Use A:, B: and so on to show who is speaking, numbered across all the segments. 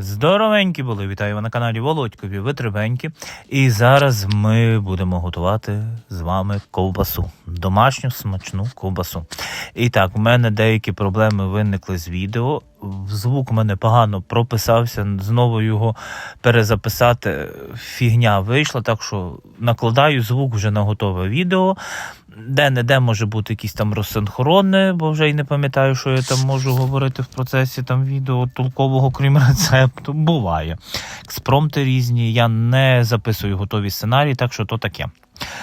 A: Здоровенькі були, вітаю на каналі Володькові Витребенькі. І зараз ми будемо готувати з вами ковбасу. Домашню смачну ковбасу. І так, в мене деякі проблеми виникли з відео. Звук у мене погано прописався, знову його перезаписати. Фігня вийшла, так що накладаю звук вже на готове відео. Де-не-де може бути якісь там розсинхрони, бо вже й не пам'ятаю, що я там можу говорити в процесі там відео толкового, крім рецепту. Буває. Експромти різні, я не записую готові сценарії, так що то таке.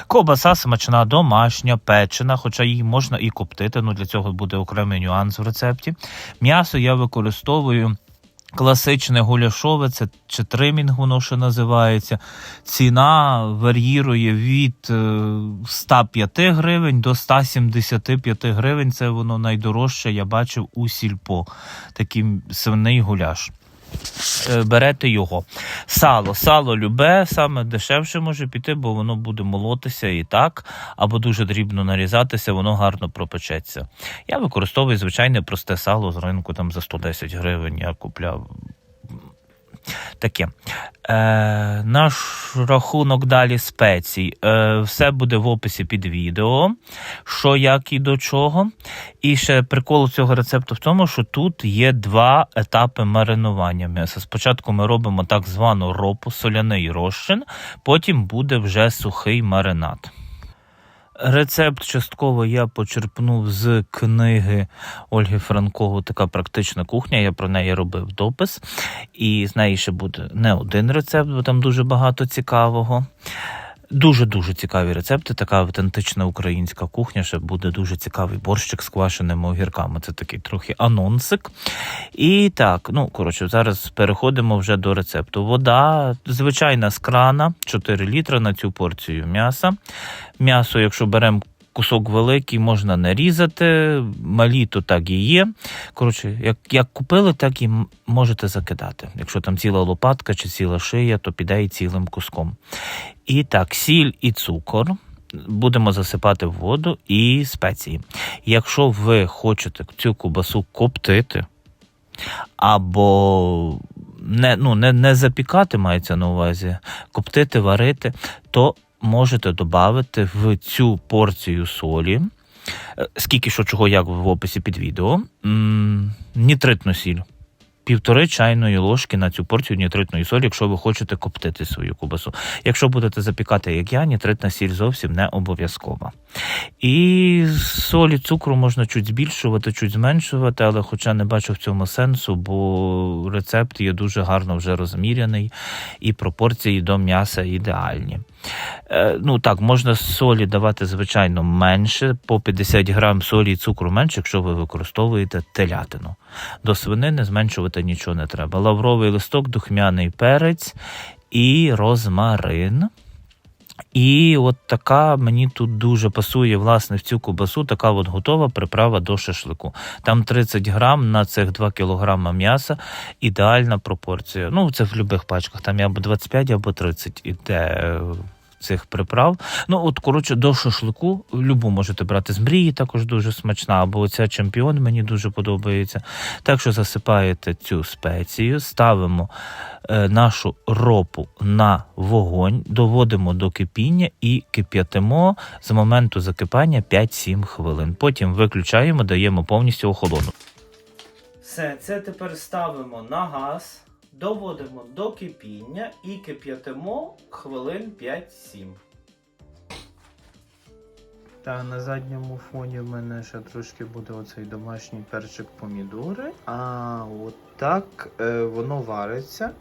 A: Ковбаса смачна, домашня, печена, хоча її можна і коптити, ну для цього буде окремий нюанс в рецепті. М'ясо я використовую. Класичне гуляшове, це чи тримінг, воно ще називається. Ціна варіює від е, 105 гривень до 175 гривень. Це воно найдорожче, я бачив у сільпо. Такий сивний гуляш. Е, Берете його. Сало. Сало любе, саме дешевше може піти, бо воно буде молотися і так, або дуже дрібно нарізатися, воно гарно пропечеться. Я використовую звичайне просте сало з ринку там за 110 гривень. Я купляв. Таке. Е, наш рахунок далі спецій. Е, все буде в описі під відео, що, як і до чого. І ще прикол цього рецепту в тому, що тут є два етапи маринування м'яса. Спочатку ми робимо так звану ропу, соляний розчин, потім буде вже сухий маринад. Рецепт частково я почерпнув з книги Ольги Франкову така практична кухня. Я про неї робив допис. І з неї ще буде не один рецепт, бо там дуже багато цікавого. Дуже-дуже цікаві рецепти. Така автентична українська кухня. Ще буде дуже цікавий борщик з квашеними огірками. Це такий трохи анонсик. І так, ну коротше, зараз переходимо вже до рецепту. Вода звичайна з крана, 4 літри на цю порцію м'яса. М'ясо, якщо беремо кусок великий, можна не різати, малі то так і є. Коротше, як, як купили, так і можете закидати. Якщо там ціла лопатка чи ціла шия, то піде і цілим куском. І так, сіль і цукор. Будемо засипати в воду і спеції. Якщо ви хочете цю кубасу коптити, або не, ну, не, не запікати мається на увазі, коптити, варити, то можете додати в цю порцію солі, е, скільки що чого, як в описі під відео, нітритну сіль. Півтори чайної ложки на цю порцію нітритної солі, якщо ви хочете коптити свою кубасу. Якщо будете запікати, як я, нітритна сіль зовсім не обов'язкова. І солі цукру можна чуть збільшувати, чуть зменшувати, але хоча не бачу в цьому сенсу, бо рецепт є дуже гарно вже розміряний, і пропорції до м'яса ідеальні. Е, ну так, можна солі давати, звичайно, менше, по 50 грам солі і цукру менше, якщо ви використовуєте телятину. До свинини зменшувати нічого не треба. Лавровий листок, духмяний перець і розмарин. І от така мені тут дуже пасує власне в цю кубасу, така от готова приправа до шашлику. Там 30 грам на цих 2 кілограма м'яса, ідеальна пропорція. Ну, це в будь-яких пачках, там або 25, або 30 іде е, цих приправ. Ну, от, коротше, до шашлику любу можете брати з мрії, також дуже смачна, або оця чемпіон мені дуже подобається. Так що засипаєте цю спецію, ставимо е, нашу ропу на вогонь, доводимо до кипіння і кип'ятимо з моменту закипання 5-7 хвилин. Потім виключаємо, даємо повністю охолону. Все, це тепер ставимо на газ, доводимо до кипіння і кип'ятимо хвилин 5-7. Та на задньому фоні в мене ще трошки буде оцей домашній перчик помідори. А от так е, воно вариться.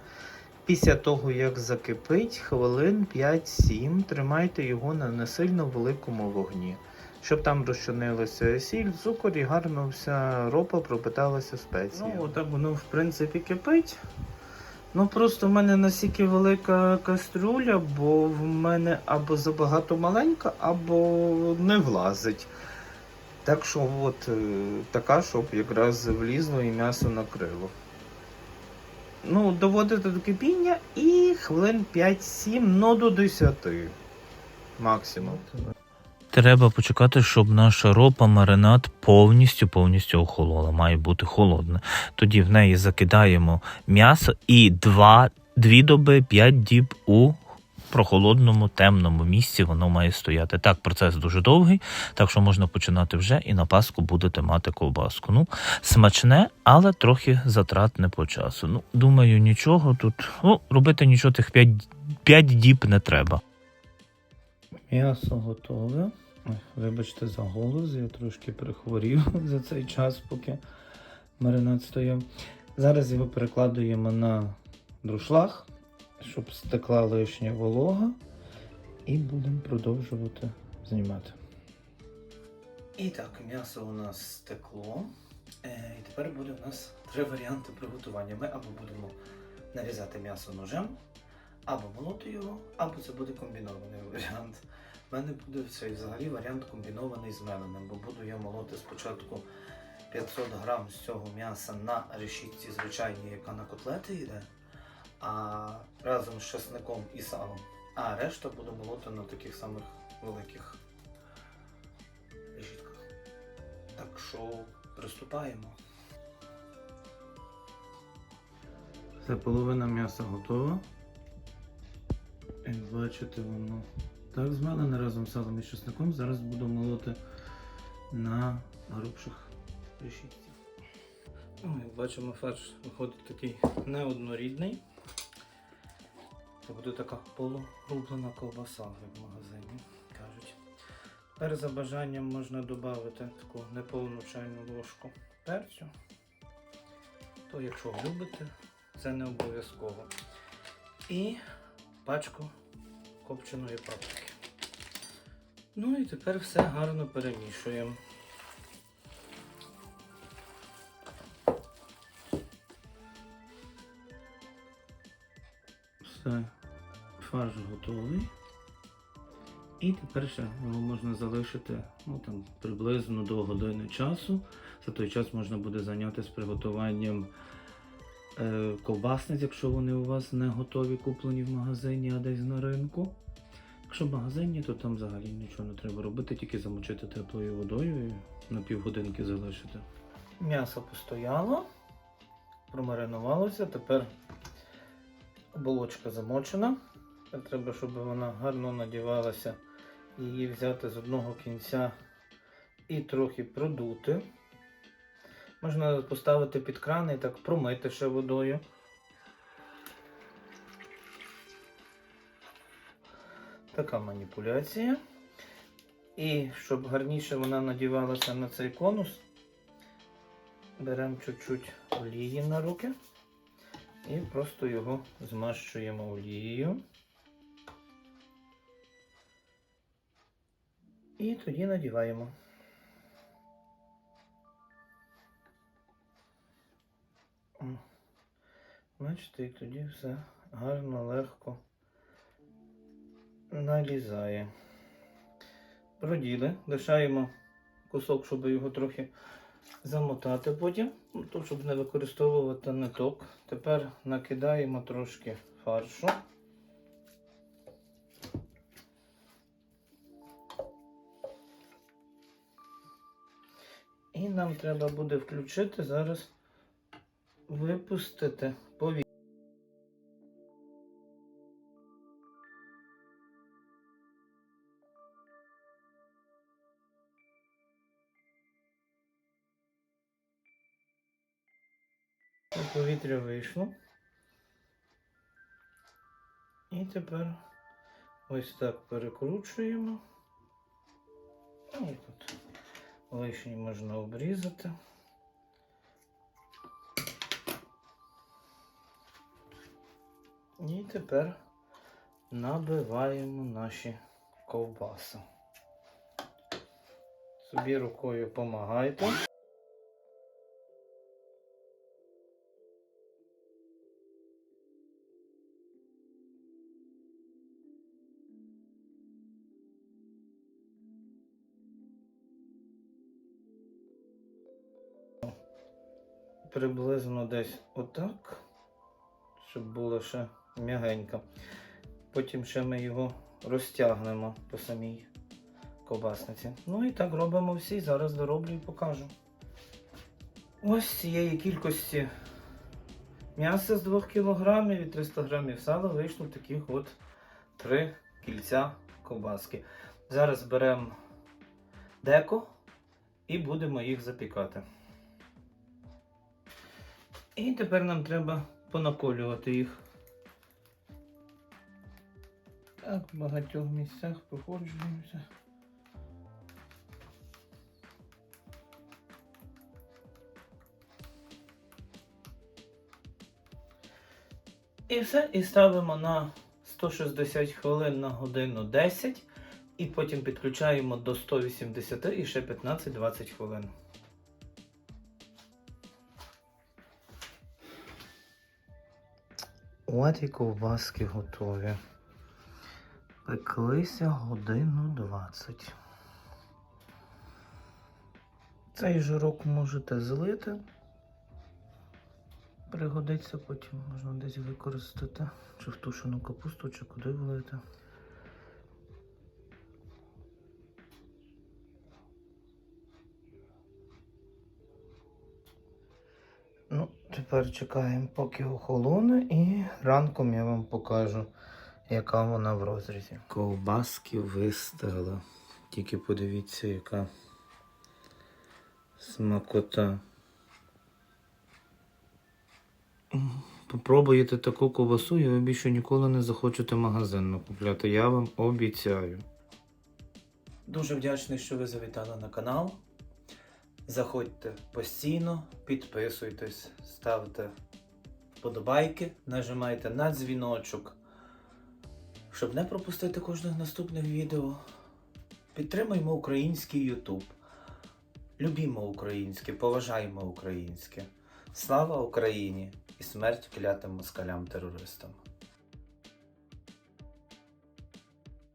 A: Після того, як закипить, хвилин 5-7 тримайте його на не сильно великому вогні, щоб там розчинилася сіль, цукор і гарно вся ропа пропиталася спеціями. Ну, отак воно в принципі кипить. Ну просто в мене настільки велика кастрюля, бо в мене або забагато маленька, або не влазить. Так що от е, така, щоб якраз влізло і м'ясо накрило. Ну, доводите до кипіння і хвилин 5-7, ну до 10 максимум.
B: Треба почекати, щоб наша ропа маринад повністю повністю охолола. Має бути холодне. Тоді в неї закидаємо м'ясо і два, дві доби, п'ять діб у прохолодному темному місці воно має стояти. Так, процес дуже довгий, так що можна починати вже і на Пасху будете мати ковбаску. Ну, смачне, але трохи затратне по часу. Ну, думаю, нічого тут. Ну, робити нічого тих 5, 5 діб не треба. М'ясо готове. Вибачте за голос, я трошки прихворів за цей час, поки маринад стояв. Зараз його перекладуємо на друшлаг, щоб стекла лишня волога, і будемо продовжувати знімати. І так, м'ясо у нас стекло. Е, І тепер буде у нас три варіанти приготування. Ми або будемо нарізати м'ясо ножем, або молоти його, або це буде комбінований варіант. У мене буде цей взагалі варіант комбінований з меленим, бо буду я молоти спочатку 500 грам з цього м'яса на решітці звичайній, яка на котлети йде, а разом з чесником і салом. А решта буду молоти на таких самих великих решітках. Так що приступаємо. Все, половина м'яса готова. Як бачите, воно так змелене разом з салом і чесником. Зараз буду молоти на грубших решітцях. Ну, як бачимо, фарш виходить такий неоднорідний. Це буде така полурублена ковбаса, як в магазині кажуть. Тепер за бажанням можна додати таку неповну чайну ложку перцю. То, якщо любите, це не обов'язково. І пачку копченої паприки. Ну і тепер все гарно перемішуємо. Все, фарш готовий. І тепер ще його можна залишити ну, там, приблизно до години часу. За той час можна буде зайнятися приготуванням ковбасниць, якщо вони у вас не готові, куплені в магазині, а десь на ринку. Якщо в магазині, то там взагалі нічого не треба робити, тільки замочити теплою водою і на півгодинки залишити. М'ясо постояло, промаринувалося, тепер оболочка замочена. Треба, щоб вона гарно надівалася, її взяти з одного кінця і трохи продути. Можна поставити під кран і так промити ще водою. Така маніпуляція. І щоб гарніше вона надівалася на цей конус, беремо чуть-чуть олії на руки і просто його змащуємо олією. І тоді надіваємо. Бачите, і тоді все гарно, легко налізає. Проділи, лишаємо кусок, щоб його трохи замотати потім, ну, то, щоб не використовувати ниток. Тепер накидаємо трошки фаршу. І нам треба буде включити зараз випустити повітря. Повітря вийшло. І тепер ось так перекручуємо. Ну, і тут лишній можна обрізати. І тепер набиваємо наші ковбаси. Собі рукою помагайте. Приблизно десь отак, щоб було ще м'ягенько. Потім ще ми його розтягнемо по самій ковбасниці. Ну і так робимо всі. Зараз дороблю і покажу. Ось цієї кількості м'яса з 2 кг і 300 г сала вийшло таких от 3 кільця ковбаски. Зараз беремо деко і будемо їх запікати. І тепер нам треба понаколювати їх. Так, в багатьох місцях проходжуємося. І все, і ставимо на 160 хвилин на годину 10, і потім підключаємо до 180 і ще 15-20 хвилин. От і ковбаски готові. Пеклися годину 20. Цей жирок можете злити. Пригодиться потім, можна десь використати. Чи в тушену капусту, чи куди влити. Ну, тепер чекаємо, поки охолоне, і ранком я вам покажу, яка вона в розрізі. Ковбаски вистигла. Тільки подивіться, яка смакота. Попробуєте таку ковбасу, і ви більше ніколи не захочете магазинну купляти. Я вам обіцяю. Дуже вдячний, що ви завітали на канал. Заходьте постійно, підписуйтесь, ставте вподобайки, нажимайте на дзвіночок, щоб не пропустити кожних наступних відео. Підтримуємо український Ютуб. Любімо українське, поважаємо українське. Слава Україні і смерть клятим москалям-терористам.